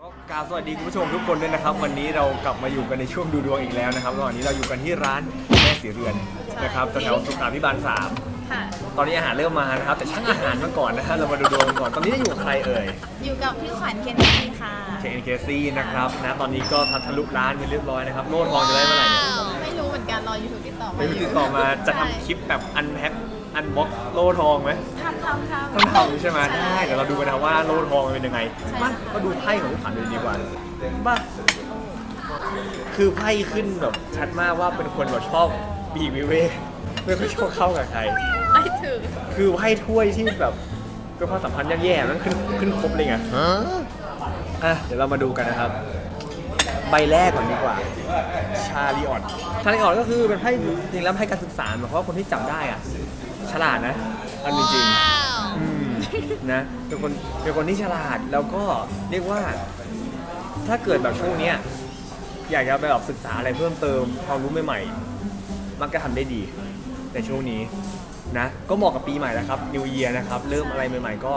ก็กราบสวัสดีคุณผู้ชมทุกคนด้วยนะครับ วันนี้เรากลับมาอยู่กันในช่วงดูดวงอีกแล้วนะครับระหว่างนี้เราอยู่กันที่ร้านแม่สีเรือนนะครับแถวๆสุขาพิบาลสามค่ะตอนนี้อาหารเริ่มมานะครับ แต่ช่างอาหารมาก่อนนะฮะเรามาดูดวงกันก่อนตอนนี้อยู่กับใครเอ่ย อยู่กับพี่ขวัญเคนนี่ค่ะ KNKC นะครับนะตอนนี้ก็ทัทะลุร้านไปเรียบร้อยนะครับ โลดทองจะได้เมื่อไหร่เนี่ย ไม่รู้เหมือนกันรอยูทูบติดต่อไม่รู้ติดต่อมาจะทำคลิปแบบอันแพ็คอันบ็อกโลทองไหมทำทำทำ ต้องทำใช่ไหมได้เดี๋ยวเราดูกันนะว่าโลทองมันเป็นยังไงใช่ มาก็ดูไพ่ของพี่ขวัญเลยดีกว่าบ้าคือไพ่ขึ้นแบบชัดมากว่าเป็นคนแบบชอบบีบวิเวกไม่ค่อยชอบเข้ากับใครไอ้ถือคือไพ่ถ้วยที่แบบเป็นความสัมพันธ์แย่ๆนั้นขึ้นขึ้นครบเลยไงอะเดี๋ยวเรามาดูกันนะครับ ใบแรกก่อนดีกว่า ชาลีออนชาลีออนก็คือเป็นไพ่จริงๆแล้วไพ่การศึกษาหมายความว่าคนที่จับได้อะ ฉลาดนะอันจริงๆ อืมนะเป็นคนเป็นคนที่ฉลาดแล้วก็เรียกว่าถ้าเกิดแบบช่วงเนี้ยอยากจะไปแบบศึกษาอะไรเพิ่มเติมความรู้ใหม่ๆมักจะทำได้ดี ในช่วงนี้นะก็เหมาะกับปีใหม่แล้วครับ New Year นะครับ เริ่มอะไรใหม่ ๆ ก็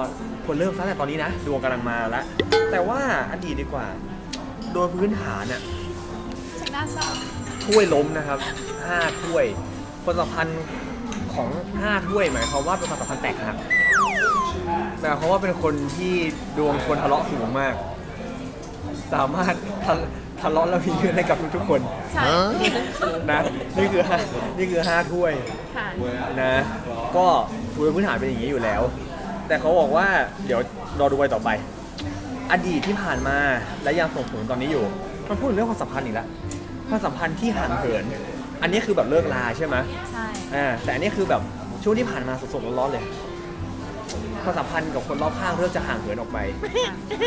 ควรเริ่มตั้งแต่ตอนนี้นะดวงกำลังมาแล้วแต่ว่าอดีตดีกว่า โดยพื้นฐานน่ะชักหน้าเศร้าถ้วยล้มนะครับห้าถ้วยความสัมพันธ์ของห้าถ้วยหมายความว่าเป็นความสัมพันธ์แตกหักหมายความว่าเป็นคนที่ดวงคนทะเลาะสูงมาก สามารถทะทะเลาะแล้วมีเงินให้กับทุกๆคนใช่นะนี่คือห้านี่คือห้าถ้วยค่ะนะ ก็โดยพื้นฐานเป็นอย่างนี้อยู่แล้ว แต่เขาบอกว่าเดี๋ยวรอดูไปต่อไป อดีตที่ผ่านมาและยังส่งผลตอนนี้อยู่ มันพูดถึงเรื่องความสัมพันธ์อีกแล้วความสัมพันธ์ที่ห่างเหิน อันนี้คือแบบเลิกลาใช่ไหมใช่อ่าแต่อันนี้คือแบบช่วงที่ผ่านมาสดๆร้อนๆเลยความสัมพันธ์กับคนรอบข้างเริ่มจะห่างเหินออกไป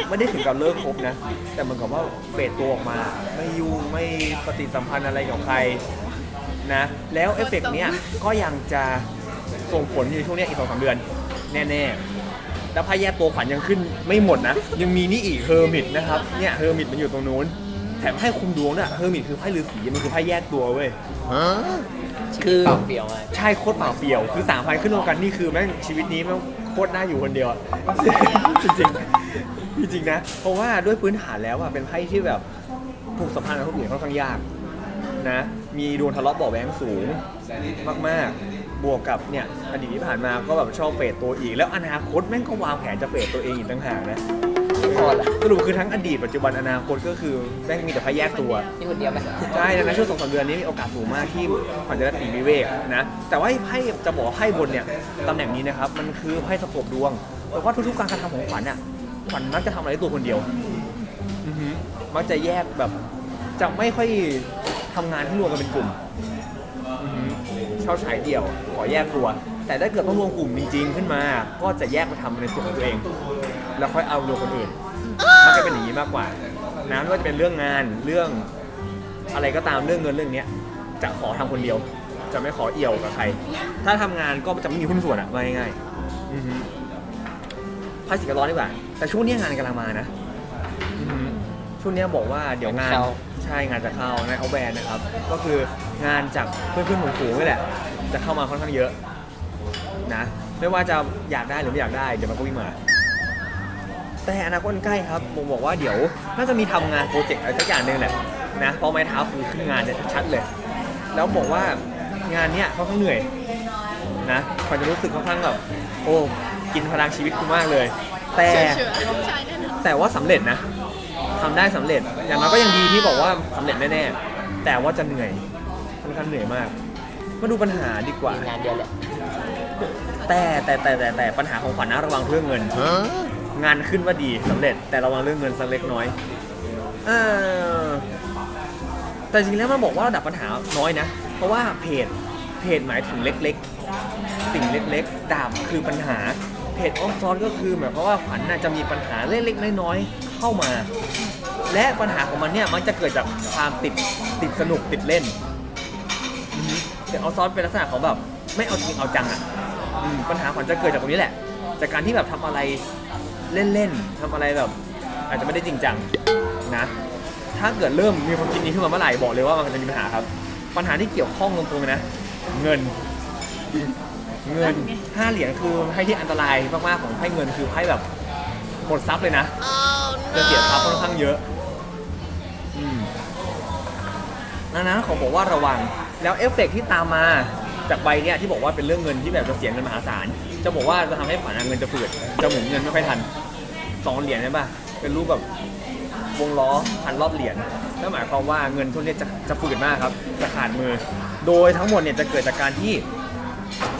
ไม่ได้ถึงกับเลิกคบนะ แต่เหมือนกับว่าเฟดตัวออกมา ไม่ยุ่งไม่ปฏิสัมพันธ์อะไรกับใครนะ แล้วเอฟเฟกต์เนี้ยก็ยังจะส่งผลอยู่ในช่วงเนี้ยอีกสองสามเดือน แน่ๆ แล้วไพ่แยกตัวขวัญยังขึ้นไม่หมดนะ ยังมีนี่อีกเฮอร์มิตนะครับ เนี่ยเฮอร์มิตมันอยู่ตรงนู้น แถมให้คุมดวงด้วยเฮอร์มิตคือไพ่ฤาษีมันคือไพ่แยกตัวเว้ย คือเปล่าเปลี่ยวอะใช่โคตรเปล่าเปลี่ยว คือสามพันขึ้นรวมกันนี่คือแม่งชีวิตนี้แม่งโคตรน่าอยู่คนเดียวอะจริงจริงๆจริงๆนะ เพราะว่าด้วยพื้นฐานแล้วอะเป็นไพ่ที่แบบผูกสัมพันธ์กับคนอื่นค่อนข้างยากนะ มีดวงทะเลาะเบาะแว้งสูงมากๆ บวกกับเนี่ยอดีตที่ผ่านมาก็แบบชอบเฟดตัวอีก แล้วอนาคตแม่งก็วางแผนจะเฟดตัวเองอีกต่างหากนะพอละสรุปคือทั้งอดีตปัจจุบันอนาคตก็คือแม่งมีแต่ไพ่แยกตัว นี่คนเดียวไหมใช่ดังนั้นช่วงสองสามเดือนนี้มีโอกาสสูงมากที่ขวัญจะได้ปลีกวิเวกนะ แต่ว่าไอ้ไพ่จะบอกว่าไพ่บนเนี่ยตำแหน่งนี้นะครับ มันคือไพ่สะกบดวงแต่ว่าทุกๆการกระทำของขวัญอะขวัญมักจะทำอะไรด้วยตัวคนเดียวอือฮึมักจะแยกแบบจะไม่ค่อยทำงานที่รวมกันเป็นกลุ่มอือ ชอบฉายเดี่ยว ขอแยกตัว แต่ถ้าเกิดต้องรวมกลุ่มจริงๆขึ้นมา ก็จะแยกมาทำในส่วนของตัวเอง แล้วค่อยเอารวมคนอื่นมักจะเป็นอย่างนี้มากกว่านะไม่ว่าจะเป็นเรื่องงานเรื่องอะไรก็ตามเรื่องเงินเรื่องเนี้ยจะขอทำคนเดียว จะไม่ขอเอี่ยวกับใคร ถ้าทำงานก็จะไม่มีหุ้นส่วนอะว่าง่ายๆอือฮึภาษีกร้อนดีกว่า แต่ช่วงเนี้ยงานกำลังมานะอือฮึช่วงเนี้ยบอกว่าเดี๋ยวงาน ใช่งานจะเข้างานเอาแบรนด์นะครับ ก็คืองานจากเพื่อนๆฝูงๆนี่แหละ จะเข้ามาค่อนข้างเยอะนะ ไม่ว่าจะอยากได้หรือไม่อยากได้เดี๋ยวมันก็วิ่งมา แต่อนาคตอันใกล้ครับผมบอกว่าเดี๋ยวน่าจะมีทำงานโปรเจกต์อะไรสักอย่างหนึ่งแหละนะเพราะไม้เท้าคือขึ้นงานเนี่ยชัดเลย แล้วบอกว่างานเนี้ยค่อนข้างเหนื่อยนะพอจะรู้สึกค่อนข้างแบบโอ้กินพลังชีวิตกูมากเลย แต่ เชื่อเชื่อใช่แน่นอนแต่ว่าสำเร็จนะ ทำได้สำเร็จ อย่างน้อยก็ยังดีที่บอกว่าสำเร็จแน่ๆแต่ว่าจะเหนื่อยค่อนข้างเหนื่อยมาก มาดูปัญหาดีกว่ามีงานเดียวแหละแต่แต่แต่แต่แต่ปัญหาของขวัญนะระวังเรื่องเงิน งานขึ้นว่าดีสำเร็จ แต่ระวังเรื่องเงินสักเล็กน้อยเออแต่จริงๆแล้วมันบอกว่าระดับปัญหาน้อยนะ เพราะว่าเพจเพจหมายถึงเล็กๆ สิ่งเล็กๆดาบคือปัญหาเพจออฟซอนก็คือหมายความว่าขวัญน่าจะมีปัญหาเล็กๆน้อยๆเข้ามา และปัญหาของมันเนี่ยมันจะเกิดจากความติดติดสนุกติดเล่นอือฮึแต่ออฟซอนเป็นลักษณะของแบบไม่เอาจริงเอาจังอะอืมปัญหาขวัญจะเกิดจากตรงนี้แหละ จากการที่แบบทำอะไรเล่นๆทำอะไรแบบ อาจจะไม่ได้จริงจังนะ ถ้าเกิดเริ่มมีความคิดนี้ขึ้นมาเมื่อไหร่บอกเลยว่ามันจะมีปัญหาครับ ปัญหาที่เกี่ยวข้องตรงๆเลยนะ เงิน เงินห้าเหรียญคือไพ่ที่อันตรายมากๆของไพ่เงินคือไพ่แบบหมดทรัพย์เลยนะจะเสียทรัพย์ค่อนข้างเยอะ ดังนั้นขอบอกว่าระวังแล้วเอฟเฟกต์ที่ตามมาจากใบเนี่ยที่บอกว่าเป็นเรื่องเงินที่แบบจะเสียเงินมหาศาลจะบอกว่าจะทำให้ขวัญเงินจะฝืดจะหมุนเงินไม่ค่อยทันสองเหรียญใช่ปะเป็นรูปแบบวงล้อพันรอบเหรียญนั่นหมายความว่าเงินทุนเนี่ยจะจะฝืดมากครับจะขาดมือ โดยทั้งหมดเนี่ยจะเกิดจากการที่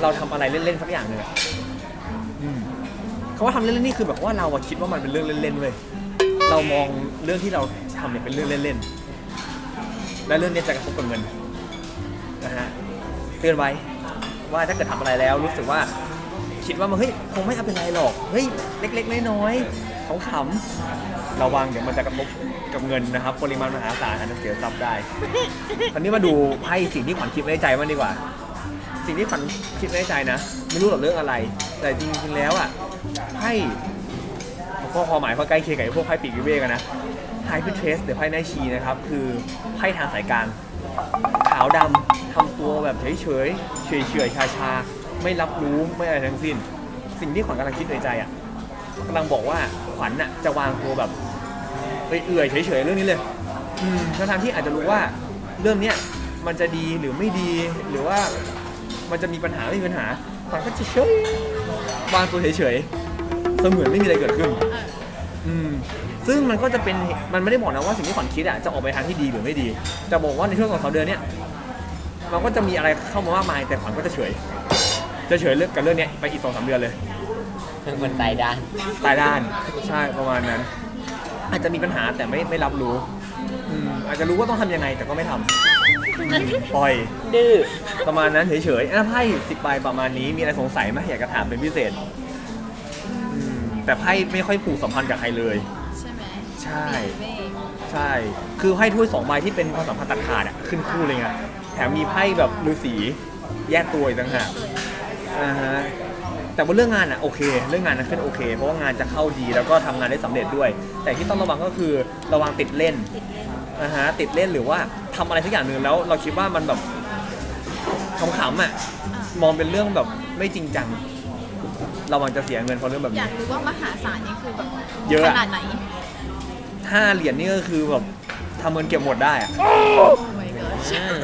เราทำอะไรเล่นๆสักอย่างหนึ่งอะอืมเขาว่าทำเล่นๆนี่คือแบบว่าเราอะคิดว่ามันเป็นเรื่องเล่นๆเว้ยเรามองเรื่องที่เราทำเนี่ยเป็นเรื่องเล่นๆ และเรื่องนี้จะกระทบกับเงินนะฮะเตือนไว้ว่าถ้าเกิดทำอะไรแล้วรู้สึกว่าคิดว่ามันเฮ้ยคงไม่เอาเป็นไรหรอกเฮ้ยเล็ก ๆ น้อยๆขำๆระวังเดี๋ยวมันจะกระทบกับเงินนะครับ ปริมาณมหาศาลอาจจะเสียทรัพย์ได้ตอนนี้มาดูไพ่สิ่งที่ขวัญคิดไว้ในใจมันดีกว่า สิ่งที่ขวัญคิดไว้ในใจนะ ไม่รู้หรอกเรื่องอะไร แต่จริงๆแล้วอะไพ่ ก็ความหมายเขาใกล้เคียงกับพวกไพ่ปีกวิเวกนะไพ่พิเทสหรือไพ่นาชีนะครับ คือไพ่ทางสายกลางขาวดำทำตัวแบบเฉยเฉยเฉยเฉยชาชาๆไม่รับรู้ไม่อะไรทั้งสิ้น สิ่งที่ขวัญกำลังคิดในใจอะกำลังบอกว่าขวัญน่ะจะวางตัวแบบเอื่อยเฉยเฉยเรื่องนี้เลยอืมทั้งที่อาจจะรู้ว่าเรื่องเนี้ยมันจะดีหรือไม่ดีหรือว่ามันจะมีปัญหาไม่มีปัญหาขวัญก็เฉยๆวางตัวเฉยๆเสมือนไม่มีอะไรเกิดขึ้น อืมซึ่งมันก็จะเป็นมันไม่ได้บอกนะว่าสิ่งที่ขวัญคิดอะจะออกไปทางที่ดีหรือไม่ดีแต่บอกว่าในช่วงสองสามเดือนเนี้ยมันก็จะมีอะไรเข้ามามากมาย แต่ขวัญก็จะเฉย จะเฉยเรื่องกับเรื่องเนี้ยไปอีกสองสามเดือนเลยเป็นคนตายด้านตายด้านใช่ประมาณนั้น อาจจะมีปัญหาแต่ไม่ไม่รับรู้อืมอาจจะรู้ว่าต้องทำยังไงแต่ก็ไม่ทำปล่อย ดื้อ ประมาณนั้นเฉยๆอะไพ่สิบใบประมาณนี้มีอะไรสงสัยไหมอยากจะถามเป็นพิเศษอืม แต่ไพ่ไม่ค่อยผูกสัมพันธ์กับใครเลย ใช่ไหมใช่เมฆใช่ คือไพ่ถ้วยสองใบที่เป็นความสัมพันธ์ตัดขาดอะขึ้นคู่เลยไงแถมมีไพ่แบบฤาษีแยกตัวอีกต่างหากอ่าฮะแต่ว่าเรื่องงานอะโอเค เรื่องงานนั้นขึ้นโอเค เพราะว่างานจะเข้าดีแล้วก็ทำงานได้สำเร็จด้วย แต่ที่ต้องระวังก็คือระวังติดเล่น ติดเล่นนะฮะติดเล่นหรือว่าทำอะไรสักอย่างหนึ่งแล้วเราคิดว่ามันแบบขำๆอะอะมองเป็นเรื่องแบบไม่จริงจัง ระวังจะเสียเงินเพราะเรื่องแบบอนี้ยากรู้ว่ามหาศาลนี่คือแบบเยอะขอะ นาดไหน ห้าเหรียญนี่ก็คือแบบทำเงินเก็บหมดได้อะโอ้ my god อืม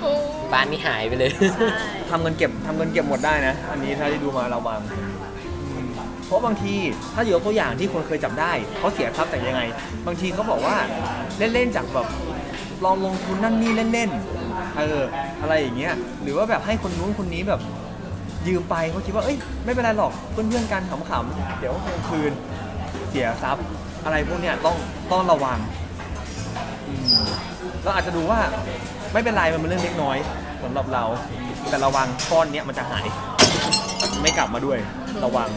โอ้บ้านนี่หายไปเลย ใช่ทำเงินเก็บทำเงินเก็บหมดได้นะ อันนี้ถ้าที่ดูมาระวังเพราะบางทีถ้ายกตัวอย่างที่คนเคยจับได้เขาเสียทรัพย์แต่ยังไง บางทีเขาบอกว่าเล่นๆจากแบบลองลงทุนนั่นนี่เล่นๆเอออะไรอย่างเงี้ยหรือว่าแบบให้คนนู้นคนนี้แบบ ยืมไปเขาคิดว่าเอ้ยไม่เป็นไรหรอกเพื่อนๆกันขำๆเดี๋ยวคงคืนเสียทรัพย์อะไรพวกเนี้ยต้องต้องระวังอืมเราอาจจะดูว่าไม่เป็นไรมันเป็นเรื่องเล็กน้อยสำหรับเรา แต่ระวังก้อนเนี้ยมันจะหาย ไม่กลับมาด้วยระวัง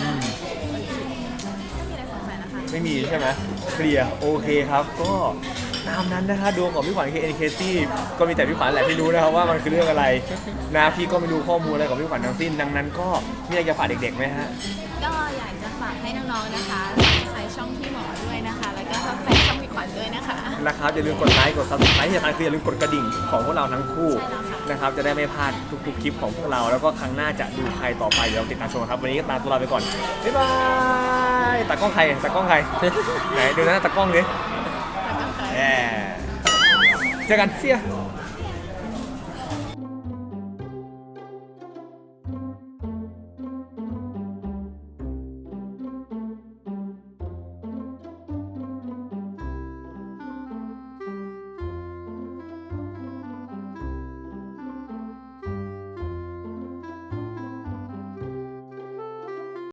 อืม ไม่มีอะไรสงสัยนะคะไม่มีใช่ไหมเคลียร์โอเคครับก็ ตามนั้นนะคะดวงของพี่ขวัญ KNKT ก็มีแต่พี่ขวัญแหละที่รู้นะครับว่ามันคือเรื่องอะไรนะพี่ก็ไม่รู้ข้อมูลอะไรของพี่ขวัญทั้งสิ้น ดังนั้นก็มีอะไรจะฝากเด็กๆไหมฮะ ก็อยากจะฝากให้น้องๆนะคะใช้ช่องพี่หมอด้วยนะคะ แล้วก็ทักแฟนช่องพี่ขวัญด้วยนะคะ นะครับอย่าลืมกดไลค์กด subscribe ที่สำคัญคืออย่าลืมกดกระดิ่งของพวกเราทั้งคู่ใช่แล้วค่ะ นะครับจะได้ไม่พลาดทุกๆคลิปของพวกเรา แล้วก็ครั้งหน้าจะดูใครต่อไปเดี๋ยวเราติดตามชมครับวันนี้ก็ตามตัวเราไปก่อนบ๊ายบายตากล้องใครตากล้องใครไหนดูนะตากล้องดิ เจอกันเสีย